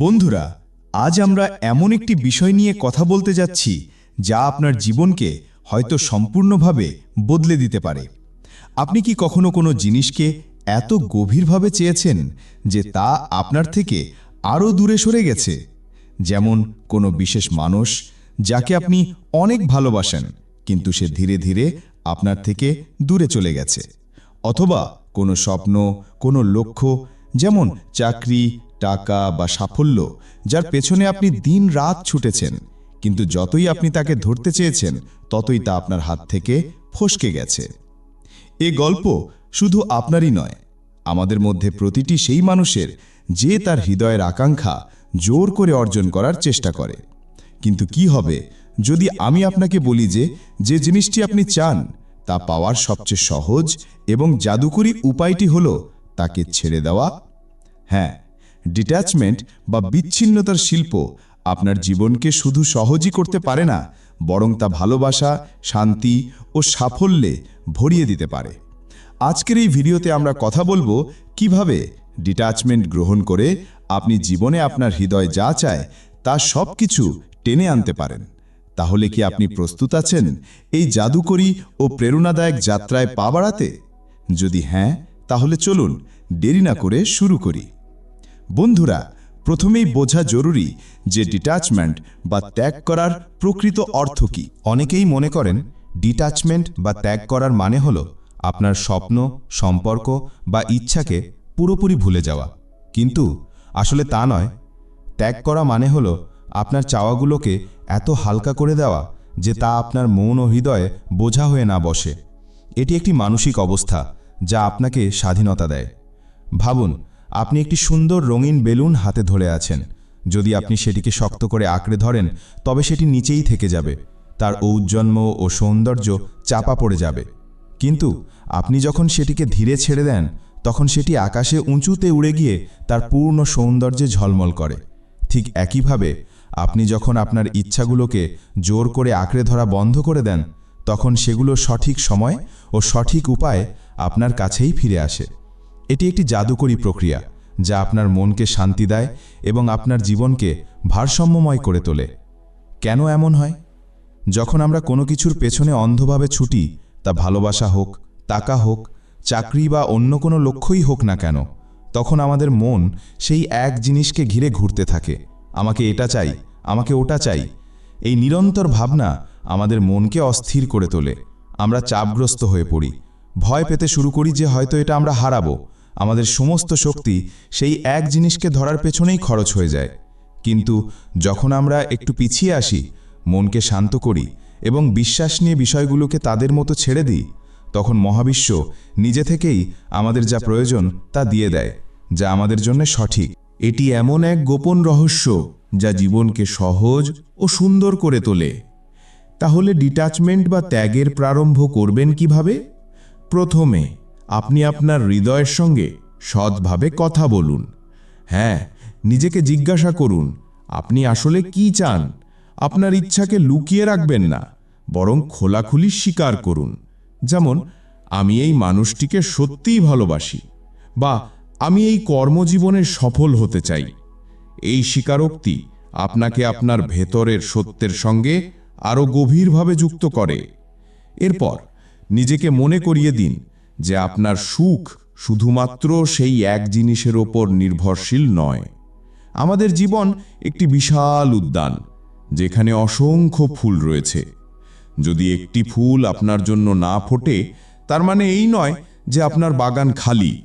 বন্ধুরা, আজ আমরা এমন একটি বিষয় নিয়ে কথা বলতে যাচ্ছি যা আপনার জীবনকে হয়তো সম্পূর্ণভাবে বদলে দিতে পারে। আপনি কি কখনো কোনো জিনিসকে এত গভীরভাবে চেয়েছেন যে তা আপনার থেকে আরও দূরে সরে গেছে? যেমন কোনো বিশেষ মানুষ যাকে আপনি অনেক ভালোবাসেন, কিন্তু সে ধীরে ধীরে আপনার থেকে দূরে চলে গেছে। অথবা কোনো স্বপ্ন, কোনো লক্ষ্য, যেমন চাকরি টাকা বা সাফল্য, যার পেছনে আপনি দিন রাত ছুটেছেন। কিন্তু যতই আপনি তাকে ধরতে চেয়েছেন, ততই তা আপনার হাত থেকে ফসকে গেছে। এ গল্প শুধু আপনারই নয়, আমাদের মধ্যে প্রতিটি সেই মানুষের যে তার হৃদয়ের আকাঙ্ক্ষা জোর করে অর্জন করার চেষ্টা করে। কিন্তু কি হবে যদি আমি আপনাকে বলি যে যে জিনিসটি আপনি চান, তা পাওয়ার সবচেয়ে সহজ এবং জাদুকরী উপায়টি হল তাকে ছেড়ে দেওয়া? হ্যাঁ ডিট্যাচমেন্ট বা বিচ্ছিন্নতার শিল্প আপনার জীবনকে শুধু সহজই করতে পারে না, বরং তা ভালোবাসা, শান্তি ও সাফল্যে ভরিয়ে দিতে পারে। আজকের এই ভিডিওতে আমরা কথা বলব কীভাবে ডিট্যাচমেন্ট গ্রহণ করে আপনি জীবনে আপনার হৃদয় যা চায় তা সব কিছু টেনে আনতে পারেন। তাহলে কি আপনি প্রস্তুত আছেন এই জাদুকরী ও প্রেরণাদায়ক যাত্রায় পা বাড়াতে? যদি হ্যাঁ তাহলে চলুন দেরি না করে শুরু করি। বন্ধুরা, প্রথমেই বোঝা জরুরি যে ডিট্যাচমেন্ট বা ত্যাগ করার প্রকৃত অর্থ কী। অনেকেই মনে করেন ডিটাচমেন্ট বা ত্যাগ করার মানে হল আপনার স্বপ্ন, সম্পর্ক বা ইচ্ছাকে পুরোপুরি ভুলে যাওয়া। কিন্তু আসলে তা নয়। ত্যাগ করা মানে হল আপনার চাওয়াগুলোকে এত হালকা করে দেওয়া যে তা আপনার মন ও হৃদয়ে বোঝা হয়ে না বসে। এটি একটি মানসিক অবস্থা যা আপনাকে স্বাধীনতা দেয়। ভাবুন আপনি একটি সুন্দর রঙিন বেলুন হাতে ধরে আছেন। যদি আপনি সেটিকে শক্ত করে আঁকড়ে ধরেন, তবে সেটি নিচেই থেকে যাবে। তার ঔজ্জন্ম ও সৌন্দর্য চাপা পড়ে যাবে। কিন্তু আপনি যখন সেটিকে ধীরে ছেড়ে দেন, তখন সেটি আকাশে উঁচুতে উড়ে গিয়ে তার পূর্ণ সৌন্দর্যে ঝলমল করে। ঠিক একইভাবে, আপনি যখন আপনার ইচ্ছাগুলোকে জোর করে আঁকড়ে ধরা বন্ধ করে দেন, তখন সেগুলো সঠিক সময় ও সঠিক উপায় আপনার কাছেই ফিরে আসে। এটি একটি জাদুকরী প্রক্রিয়া, যা আপনার মনকে শান্তি দেয় এবং আপনার জীবনকে ভারসাম্যময় করে তোলে। কেন এমন হয়? যখন আমরা কোনো কিছুর পেছনে অন্ধভাবে ছুটি, তা ভালোবাসা হোক, টাকা হোক, চাকরি বা অন্য কোনো লক্ষ্যই হোক না কেন, তখন আমাদের মন সেই এক জিনিসকে ঘিরে ঘুরতে থাকে। আমাকে এটা চাই, আমাকে ওটা চাই। এই নিরন্তর ভাবনা আমাদের মনকে অস্থির করে তোলে। আমরা চাপগ্রস্ত হয়ে পড়ি। ভয় পেতে শুরু করি যে হয়তো এটা আমরা হারাবো। আমাদের সমস্ত শক্তি সেই এক জিনিসকে ধরার পেছনেই খরচ হয়ে যায়। কিন্তু যখন আমরা একটু পিছিয়ে আসি, মনকে শান্ত করি এবং বিশ্বাস নিয়ে বিষয়গুলোকে তাদের মতো ছেড়ে দিই, তখন মহাবিশ্ব নিজে থেকেই আমাদের যা প্রয়োজন তা দিয়ে দেয়, যা আমাদের জন্য সঠিক। এটি এমন এক গোপন রহস্য যা জীবনকে সহজ ও সুন্দর করে তোলে। তাহলে ডিটাচমেন্ট বা ত্যাগের প্রারম্ভ করবেন কীভাবে? প্রথমে আপনি আপনার হৃদয়ের সঙ্গে সৎভাবে কথা বলুন। হ্যাঁ নিজেকে জিজ্ঞাসা করুন, আপনি আসলে কি চান? আপনার ইচ্ছাকে লুকিয়ে রাখবেন না, বরং খোলাখুলি স্বীকার করুন। যেমন, আমি এই মানুষটিকে সত্যিই ভালোবাসি, বা আমি এই কর্মজীবনে সফল হতে চাই। এই স্বীকারোক্তি আপনাকে আপনার ভেতরের সত্যের সঙ্গে আরও গভীরভাবে যুক্ত করে। এরপর, নিজেকে মনে করিয়ে দিন যে আপনার সুখ শুধুমাত্র সেই এক জিনিসের ওপর নির্ভরশীল নয়। আমাদের জীবন একটি বিশাল উদ্যান, যেখানে অসংখ্য ফুল রয়েছে। যদি একটি ফুল আপনার জন্য না ফোটে, তার মানে এই নয় যে আপনার বাগান খালি।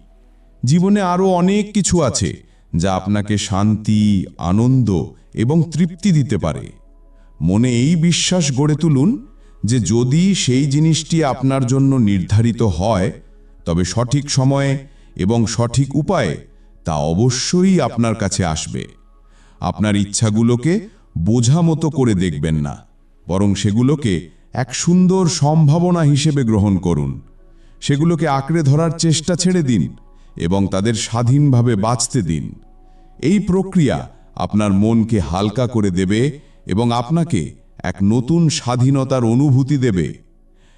জীবনে আরও অনেক কিছু আছে, যা আপনাকে শান্তি, আনন্দ এবং তৃপ্তি দিতে পারে। মনে এই বিশ্বাস গড়ে তুলুন যে যদি সেই জিনিসটি আপনার জন্য নির্ধারিত হয়, তবে সঠিক সময়ে এবং সঠিক উপায়ে তা অবশ্যই আপনার কাছে আসবে। আপনার ইচ্ছাগুলোকে বোঝা মতো করে দেখবেন না, বরং সেগুলোকে এক সুন্দর সম্ভাবনা হিসেবে গ্রহণ করুন। সেগুলোকে আঁকড়ে ধরার চেষ্টা ছেড়ে দিন এবং তাদের স্বাধীনভাবে বাঁচতে দিন। এই প্রক্রিয়া আপনার মনকে হালকা করে দেবে এবং আপনাকে এক নতুন স্বাধীনতার অনুভূতি দেবে।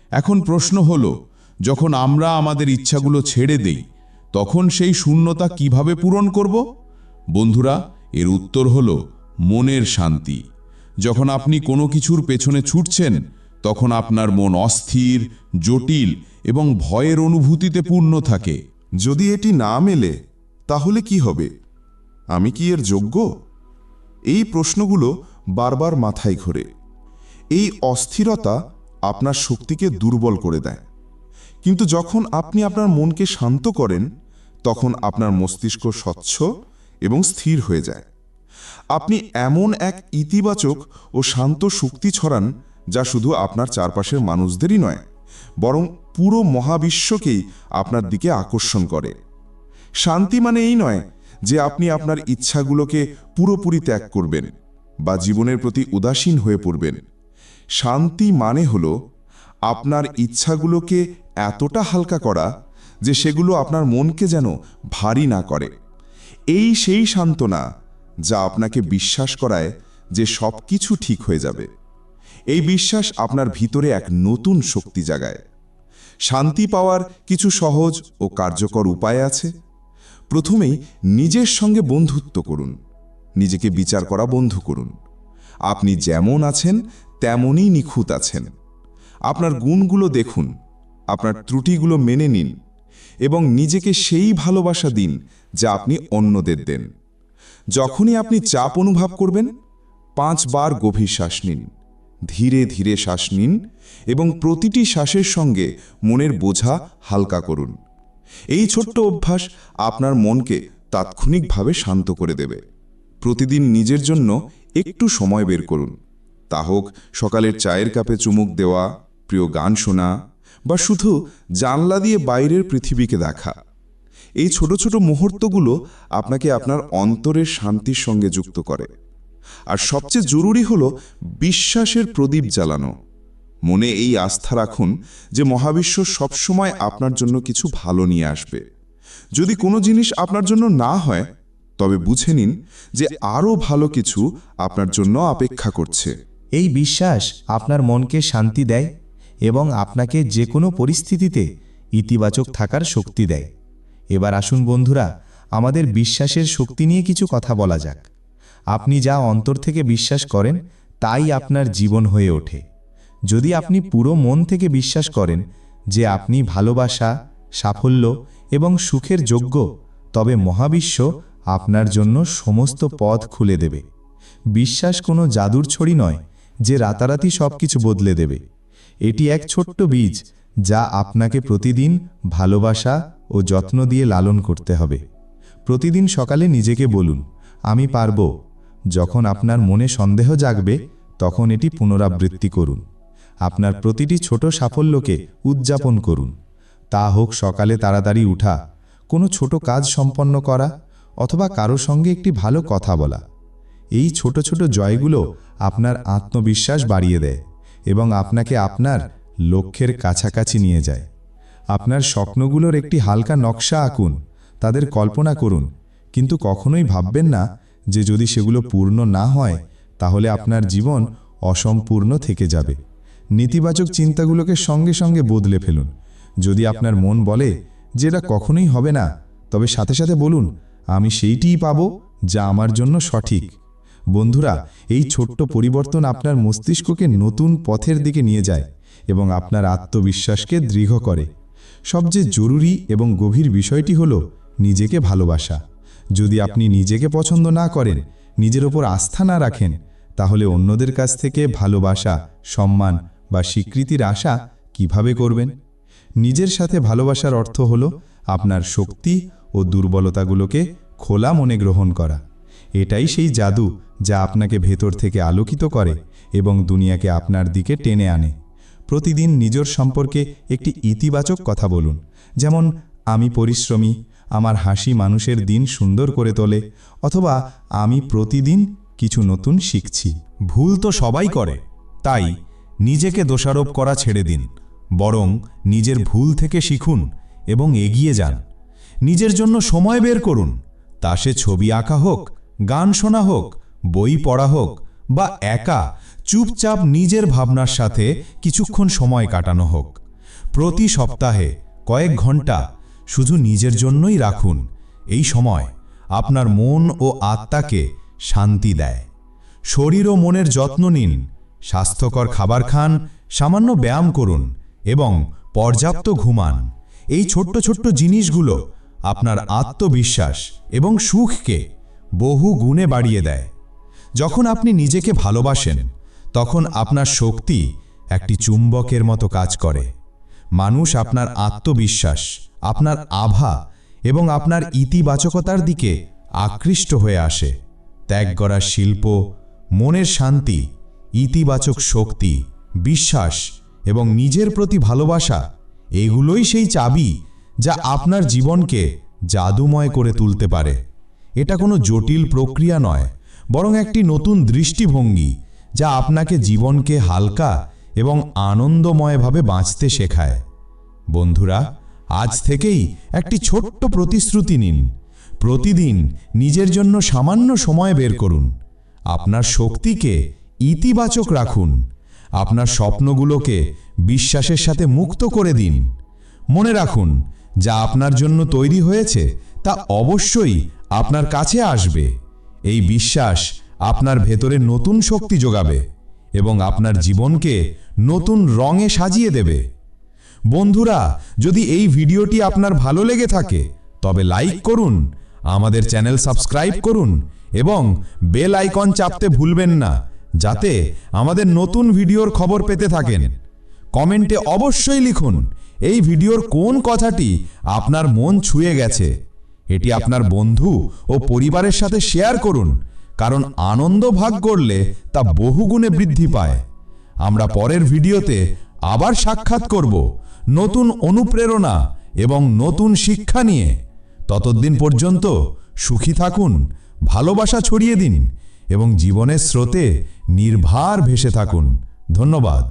এখন প্রশ্ন হল, যখন আমরা আমাদের ইচ্ছাগুলো ছেড়ে দেই, তখন সেই শূন্যতা কীভাবে পূরণ করব? বন্ধুরা, এর উত্তর হল মনের শান্তি। যখন আপনি কোনো কিছুর পেছনে ছুটছেন, তখন আপনার মন অস্থির, জটিল এবং ভয়ের অনুভূতিতে পূর্ণ থাকে। যদি এটি না মেলে, তাহলে কি হবে? আমি কি এর যোগ্য? এই প্রশ্নগুলো বারবার মাথায় ঘোরে। এই অস্থিরতা আপনার শক্তিকে দুর্বল করে দেয়। কিন্তু যখন আপনি আপনার মনকে শান্ত করেন, তখন আপনার মস্তিষ্ক স্বচ্ছ এবং স্থির হয়ে যায়। আপনি এমন এক ইতিবাচক ও শান্ত শক্তি ছড়ান যা শুধু আপনার চারপাশের মানুষদেরই নয়, বরং পুরো মহাবিশ্বকেই আপনার দিকে আকর্ষণ করে। শান্তি মানে এই নয় যে আপনি আপনার ইচ্ছাগুলোকে পুরোপুরি ত্যাগ করবেন বা জীবনের প্রতি উদাসীন হয়ে পড়বেন। শান্তি মানে হল আপনার ইচ্ছাগুলোকে এতটা হালকা করা যে সেগুলো আপনার মনকে যেন ভারী না করে। এই সেই সান্ত্বনা যা আপনাকে বিশ্বাস করায় যে সব কিছু ঠিক হয়ে যাবে। এই বিশ্বাস আপনার ভিতরে এক নতুন শক্তি জাগায়। শান্তি পাওয়ার কিছু সহজ ও কার্যকর উপায় আছে। প্রথমেই নিজের সঙ্গে বন্ধুত্ব করুন। নিজেকে বিচার করা বন্ধ করুন। আপনি যেমন আছেন তেমনই নিখুঁত আছেন। আপনার গুণগুলো দেখুন, আপনার ত্রুটিগুলো মেনে নিন এবং নিজেকে সেই ভালোবাসা দিন যা আপনি অন্যদের দেন। যখনই আপনি চাপ অনুভব করবেন, পাঁচবার গভীর শ্বাস নিন, ধীরে ধীরে শ্বাস নিন এবং প্রতিটি শ্বাসের সঙ্গে মনের বোঝা হালকা করুন। এই ছোট্ট অভ্যাস আপনার মনকে তাৎক্ষণিকভাবে শান্ত করে দেবে। প্রতিদিন নিজের জন্য একটু সময় বের করুন। তা হোক, সকালের চায়ের কাপে চুমুক দেওয়া, প্রিয় গান শোনা, বা শুধু জানলা দিয়ে বাইরের পৃথিবীকে দেখা। এই ছোট ছোট মুহূর্তগুলো আপনাকে আপনার অন্তরের শান্তির সঙ্গে যুক্ত করে। আর সবচেয়ে জরুরি হল বিশ্বাসের প্রদীপ জ্বালানো। মনে এই আস্থা রাখুন যে মহাবিশ্ব সবসময় আপনার জন্য কিছু ভালো নিয়ে আসবে। যদি কোনো জিনিস আপনার জন্য না হয়, তবে বুঝে নিন যে আরও ভালো কিছু আপনার জন্য অপেক্ষা করছে। এই বিশ্বাস আপনার মনকে শান্তি দেয় এবং আপনাকে যে কোনো পরিস্থিতিতে ইতিবাচক থাকার শক্তি দেয়। এবার আসুন বন্ধুরা, আমাদের বিশ্বাসের শক্তি নিয়ে কিছু কথা বলা যাক। আপনি যা অন্তর থেকে বিশ্বাস করেন, তাই আপনার জীবন হয়ে ওঠে। যদি আপনি পুরো মন থেকে বিশ্বাস করেন যে আপনি ভালোবাসা, সাফল্য এবং সুখের যোগ্য, তবে মহাবিশ্ব আপনার জন্য সমস্ত পথ খুলে দেবে। বিশ্বাস কোনো জাদুর ছড়ি নয় যে রাতারাতি সব কিছু বদলে দেবে। এটি এক ছোট্ট বীজ যা আপনাকে প্রতিদিন ভালোবাসা ও যত্ন দিয়ে লালন করতে হবে। প্রতিদিন সকালে নিজেকে বলুন, আমি পারব। যখন আপনার মনে সন্দেহ জাগবে, তখন এটি পুনরাবৃত্তি করুন। আপনার প্রতিটি ছোট সাফল্যকে উদযাপন করুন। তা হোক সকালে তাড়াতাড়ি উঠা, কোনো ছোট কাজ সম্পন্ন করা, অথবা কারও সঙ্গে একটি ভালো কথা বলা। এই ছোট ছোট জয়গুলো আপনার আত্মবিশ্বাস বাড়িয়ে দেয় এবং আপনাকে আপনার লক্ষ্যের কাছাকাছি নিয়ে যায়। আপনার স্বপ্নগুলোর একটি হালকা নকশা আঁকুন, তাদের কল্পনা করুন, কিন্তু কখনোই ভাববেন না যে যদি সেগুলো পূর্ণ না হয়, তাহলে আপনার জীবন অসম্পূর্ণ থেকে যাবে। নেতিবাচক চিন্তাগুলোকে সঙ্গে সঙ্গে বদলে ফেলুন। যদি আপনার মন বলে যে এটা কখনোই হবে না, তবে সাথে সাথে বলুন, আমি সেইটিই পাবো যা আমার জন্য সঠিক। বন্ধুরা, এই ছোট্ট পরিবর্তন আপনার মস্তিষ্ককে নতুন পথের দিকে নিয়ে যায় এবং আপনার আত্মবিশ্বাসকে দৃঢ় করে। সবচেয়ে জরুরি এবং গভীর বিষয়টি হল নিজেকে ভালোবাসা। যদি আপনি নিজেকে পছন্দ না করেন, নিজের ওপর আস্থা না রাখেন, তাহলে অন্যদের কাছ থেকে ভালোবাসা, সম্মান বা স্বীকৃতির আশা কীভাবে করবেন? নিজের সাথে ভালোবাসার অর্থ হল আপনার শক্তি ও দুর্বলতাগুলোকে খোলা মনে গ্রহণ করা। এটাই সেই জাদু যা আপনাকে ভেতর থেকে আলোকিত করে এবং দুনিয়াকে আপনার দিকে টেনে আনে। প্রতিদিন নিজের সম্পর্কে একটি ইতিবাচক কথা বলুন। যেমন, আমি পরিশ্রমী, আমার হাসি মানুষের দিন সুন্দর করে তোলে, অথবা আমি প্রতিদিন কিছু নতুন শিখছি। ভুল তো সবাই করে। তাই নিজেকে দোষারোপ করা ছেড়ে দিন, বরং নিজের ভুল থেকে শিখুন এবং এগিয়ে যান। নিজের জন্য সময় বের করুন। তা সে ছবি আঁকা হোক গান শোনা হোক, বই পড়া হোক বা একা চুপচাপ নিজের ভাবনার সাথে কিছুক্ষণ সময় কাটানো হোক। প্রতি সপ্তাহে কয়েক ঘণ্টা শুধু নিজের জন্যই রাখুন। এই সময় আপনার মন ও আত্মাকে শান্তি দেয়। শরীর ও মনের যত্ন নিন, স্বাস্থ্যকর খাবার খান, সামান্য ব্যায়াম করুন এবং পর্যাপ্ত ঘুমান। এই ছোট্ট ছোট্ট জিনিসগুলো আপনার আত্মবিশ্বাস এবং সুখকে বহু গুণে বাড়িয়ে দেয়। যখন আপনি নিজেকে ভালোবাসেন, তখন আপনার শক্তি একটি চুম্বকের মতো কাজ করে। মানুষ আপনার আত্মবিশ্বাস, আপনার আভা এবং আপনার ইতিবাচকতার দিকে আকৃষ্ট হয়ে আসে। ত্যাগ করার শিল্প, মনের শান্তি, ইতিবাচক শক্তি, বিশ্বাস এবং নিজের প্রতি ভালোবাসা, এগুলোই সেই চাবি যা আপনার জীবনকে জাদুময় করে তুলতে পারে। এটা কোনো জটিল প্রক্রিয়া নয়, বরং একটি নতুন দৃষ্টিভঙ্গি যা আপনাকে জীবনকে হালকা এবং আনন্দময়ভাবে বাঁচতে শেখায়। বন্ধুরা, আজ থেকেই একটি ছোট্ট প্রতিশ্রুতি নিন। প্রতিদিন নিজের জন্য সামান্য সময় বের করুন। আপনার শক্তিকে ইতিবাচক রাখুন। আপনার স্বপ্নগুলোকে বিশ্বাসের সাথে মুক্ত করে দিন। মনে রাখুন, যা আপনার জন্য তৈরি হয়েছে, তা অবশ্যই আপনার কাছে আসবে। এই বিশ্বাস আপনার ভেতরে নতুন শক্তি যোগাবে এবং আপনার জীবনকে নতুন রঙে সাজিয়ে দেবে। বন্ধুরা, যদি এই ভিডিওটি আপনার ভালো লেগে থাকে, তবে লাইক করুন, আমাদের চ্যানেল সাবস্ক্রাইব করুন এবং বেল আইকন চাপতে ভুলবেন না, যাতে আমাদের নতুন ভিডিওর খবর পেতে থাকেন। কমেন্টে অবশ্যই লিখুন, এই ভিডিওর কোন কথাটি আপনার মন ছুঁয়ে গেছে। এটি আপনার বন্ধু ও পরিবারের সাথে শেয়ার করুন, কারণ আনন্দ ভাগ করলে তা বহুগুণে বৃদ্ধি পায়। আমরা পরের ভিডিওতে আবার সাক্ষাৎ করব নতুন অনুপ্রেরণা এবং নতুন শিক্ষা নিয়ে। ততদিন পর্যন্ত সুখী থাকুন, ভালোবাসা ছড়িয়ে দিন এবং জীবনের স্রোতে নির্ভার ভেসে থাকুন। ধন্যবাদ।